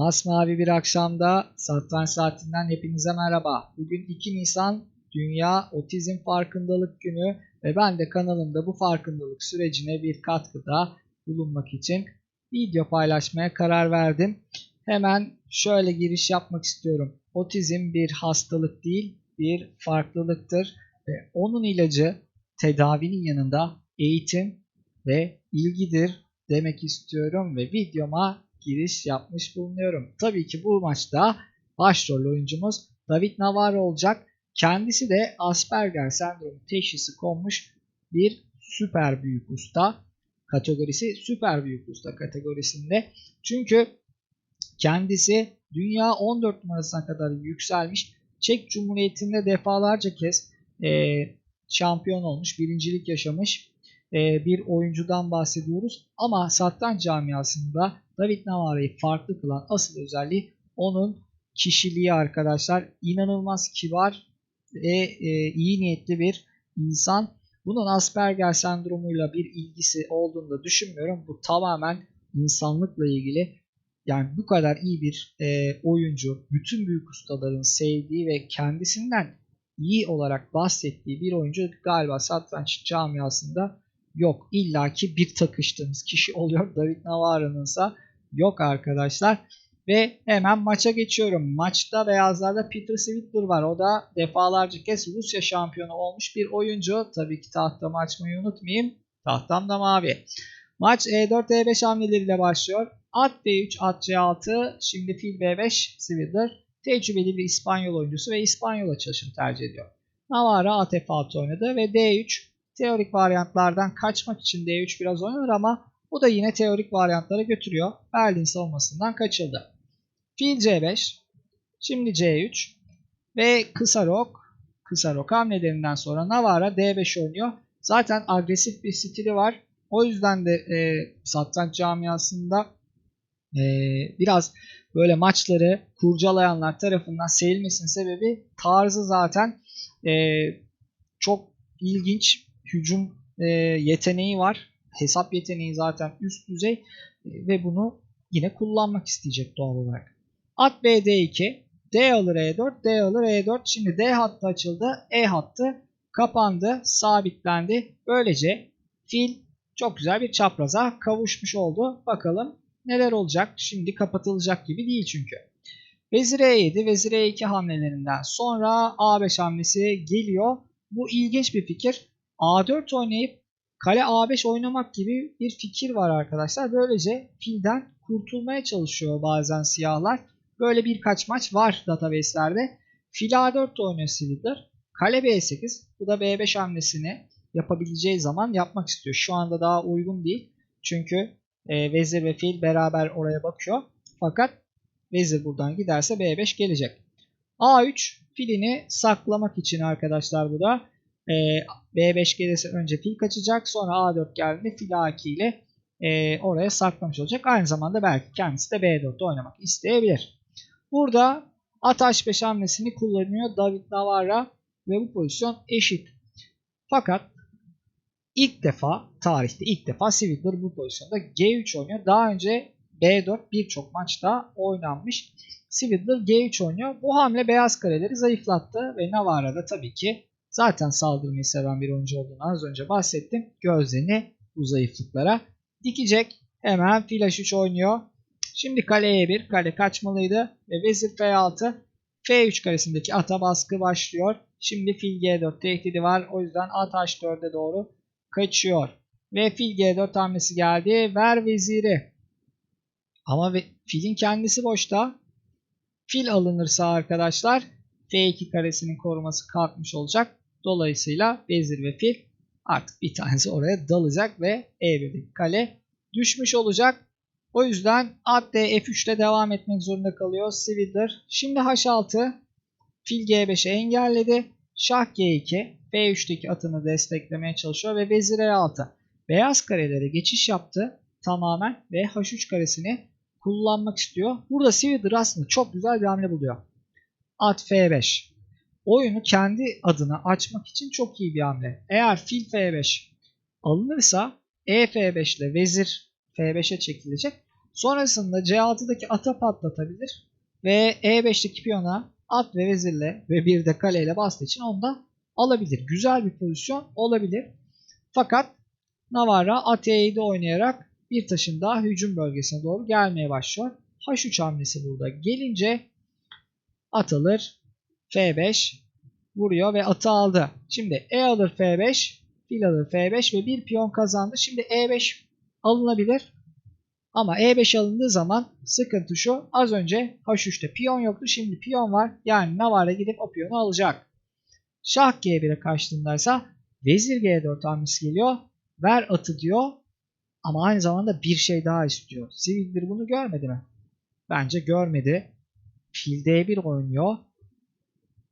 Masmavi bir akşamda Satranç Saatinden hepinize merhaba. Bugün 2 Nisan Dünya Otizm Farkındalık Günü ve ben de kanalımda bu farkındalık sürecine bir katkıda bulunmak için video paylaşmaya karar verdim. Hemen şöyle giriş yapmak istiyorum. Otizm bir hastalık değil, bir farklılıktır ve onun ilacı tedavinin yanında eğitim ve ilgidir demek istiyorum ve videoma giriş yapmış bulunuyorum. Tabii ki bu maçta başrol oyuncumuz David Navarro olacak. Kendisi de Asperger sendromu teşhisi konmuş bir süper büyük usta kategorisi süper büyük usta kategorisinde. Çünkü kendisi dünya 14 numarasına kadar yükselmiş. Çek Cumhuriyeti'nde defalarca kez e, şampiyon olmuş, birincilik yaşamış bir oyuncudan bahsediyoruz. Ama satranç camiasında David Navarro'yu farklı kılan asıl özelliği onun kişiliği arkadaşlar. İnanılmaz kibar ve e, iyi niyetli bir insan. Bunun Asperger sendromuyla bir ilgisi olduğunu da düşünmüyorum. Bu tamamen insanlıkla ilgili. Yani bu kadar iyi bir e, oyuncu, bütün büyük ustaların sevdiği ve kendisinden iyi olarak bahsettiği bir oyuncu galiba satranç camiasında yok. İlla ki bir takıştığımız kişi oluyor. David Navarro'nunsa yok arkadaşlar. Ve hemen maça geçiyorum. Maçta beyazlarda Peter Svitler var. O da defalarca kez Rusya şampiyonu olmuş bir oyuncu. Tabii ki tahtamı açmayı unutmayayım. Tahtam da mavi. Maç E4 E5 hamleleriyle başlıyor. At D3, at C6, şimdi fil B5, Svitler tecrübeli bir İspanyol oyuncusu ve İspanyol açılışını tercih ediyor. Navarra at F6 oynadı ve D3 teorik varyantlardan kaçmak için D3 biraz oynanır ama bu da yine teorik varyantlara götürüyor. Berlin savunmasından kaçıldı. Fil C5. Şimdi C3. Ve kısa rok. Kısa rok hamlelerinden sonra Navarra D5 oynuyor. Zaten agresif bir stili var. O yüzden de e, satranç camiasında e, biraz böyle maçları kurcalayanlar tarafından sevilmesinin sebebi tarzı zaten e, çok ilginç hücum e, yeteneği var hesap yeteneği zaten üst düzey e, ve bunu yine kullanmak isteyecek doğal olarak. At B D2, D alır E4, D alır E4. Şimdi D hattı açıldı, E hattı kapandı, sabitlendi. Böylece fil çok güzel bir çapraza kavuşmuş oldu. Bakalım neler olacak? Şimdi kapatılacak gibi değil çünkü. Vezir E7, Vezir E2 hamlelerinden sonra A5 hamlesi geliyor. Bu ilginç bir fikir. A4 oynayıp Kale A5 oynamak gibi bir fikir var arkadaşlar. Böylece filden kurtulmaya çalışıyor bazen siyahlar. Böyle birkaç maç var database'lerde. Fil A4 oynuyor Siviller. Kale B8. Bu da B5 hamlesini yapabileceği zaman yapmak istiyor. Şu anda daha uygun değil. Çünkü e, vezir ve fil beraber oraya bakıyor. Fakat vezir buradan giderse B5 gelecek. A3 filini saklamak için arkadaşlar bu da e, B5 gelirse önce fil kaçacak. Sonra A4 geldiğinde fil A2 ile e, oraya saklamış olacak. Aynı zamanda belki kendisi de B4'te oynamak isteyebilir. Burada at H5 hamlesini kullanıyor David Navarra ve bu pozisyon eşit. Fakat ilk defa tarihte ilk defa Sivitler bu pozisyonda G3 oynuyor. Daha önce B4 birçok maçta oynanmış. Sivitler G3 oynuyor. Bu hamle beyaz kareleri zayıflattı ve Navarra da tabii ki Zaten saldırmayı seven bir oyuncu olduğunu az önce bahsettim. Gözlerini bu zayıflıklara dikecek. Hemen fil h3 oynuyor. Şimdi kale e1. Kale kaçmalıydı. Ve vezir f6. f3 karesindeki ata baskı başlıyor. Şimdi fil g4 tehdidi var. O yüzden at h4'e doğru kaçıyor. Ve fil g4 hamlesi geldi. Ver veziri. Ama filin kendisi boşta. Fil alınırsa arkadaşlar f2 karesinin koruması kalkmış olacak. Dolayısıyla vezir ve fil artık bir tanesi oraya dalacak ve E1'deki kale düşmüş olacak. O yüzden at D F3'te devam etmek zorunda kalıyor Svidler. Şimdi H6 fil G5'e engelledi. Şah G2 B3'teki atını desteklemeye çalışıyor ve vezir E6. Beyaz karelere geçiş yaptı tamamen ve H3 karesini kullanmak istiyor. Burada Svidler aslında çok güzel bir hamle buluyor. At F5 oyunu kendi adına açmak için çok iyi bir hamle. Eğer fil f5 alınırsa e f5 ile vezir f5'e çekilecek. Sonrasında C6'daki ata patlatabilir ve E5'teki piyona at ve vezirle ve bir de kaleyle bastığı için onu da alabilir. Güzel bir pozisyon olabilir. Fakat Navarra at E7 oynayarak bir taşın daha hücum bölgesine doğru gelmeye başlıyor. H3 hamlesi burada gelince at alır F5 vuruyor ve atı aldı. Şimdi E alır F5 fil alır F5 ve bir piyon kazandı. Şimdi E5 alınabilir. Ama E5 alındığı zaman sıkıntı şu. Az önce H3'te piyon yoktu. Şimdi piyon var. Yani Navarra gidip o piyonu alacak. Şah G1'e kaçtığındaysa Vezir G4 hamlesi geliyor. Ver atı diyor. Ama aynı zamanda bir şey daha istiyor. Sivil bunu görmedi mi? Bence görmedi. Fil D1 oynuyor.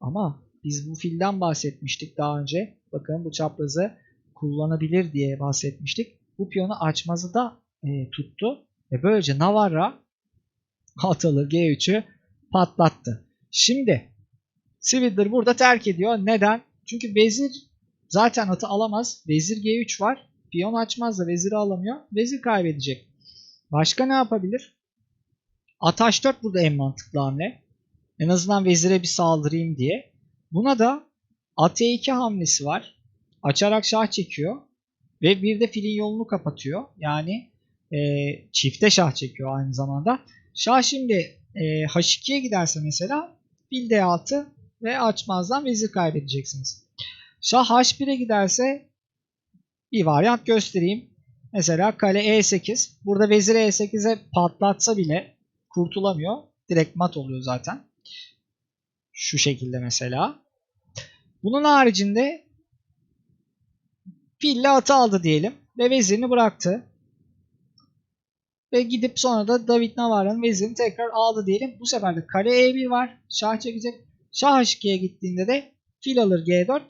Ama biz bu filden bahsetmiştik daha önce. Bakın bu çaprazı kullanabilir diye bahsetmiştik. Bu piyonu açmazı da e, tuttu. Ve böylece Navarra atalı G3'ü patlattı. Şimdi Svidler burada terk ediyor. Neden? Çünkü vezir zaten atı alamaz. Vezir G3 var. Piyon açmaz da veziri alamıyor. Vezir kaybedecek. Başka ne yapabilir? At H4 burada en mantıklı hamle. En azından vezire bir saldırayım diye. Buna da at E2 hamlesi var. Açarak şah çekiyor. Ve bir de filin yolunu kapatıyor. Yani e, çifte şah çekiyor aynı zamanda. Şah şimdi e, H2'ye giderse mesela fil D6 ve açmazdan vezir kaybedeceksiniz. Şah H1'e giderse bir varyant göstereyim. Mesela kale E8. Burada vezir E8'e patlatsa bile kurtulamıyor. Direkt mat oluyor zaten. Şu şekilde mesela. Bunun haricinde fille atı aldı diyelim. Ve vezirini bıraktı. Ve gidip sonra da David Navarra'nın vezirini tekrar aldı diyelim. Bu sefer de kare E1 var. Şah çekecek. Şah H2'ye gittiğinde de fil alır G4.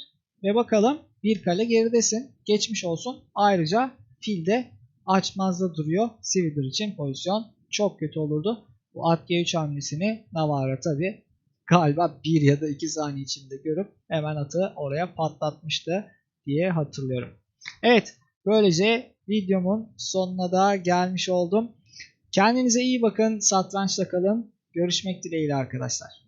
Ve bakalım bir kale geridesin. Geçmiş olsun. Ayrıca fil de açmazda duruyor. Sivir için pozisyon çok kötü olurdu. Bu at G3 hamlesini Navarra tabi galiba 1 ya da 2 saniye içinde görüp hemen atı oraya patlatmıştı diye hatırlıyorum. Evet böylece videomun sonuna da gelmiş oldum. Kendinize iyi bakın. Satrançta kalın. Görüşmek dileğiyle arkadaşlar.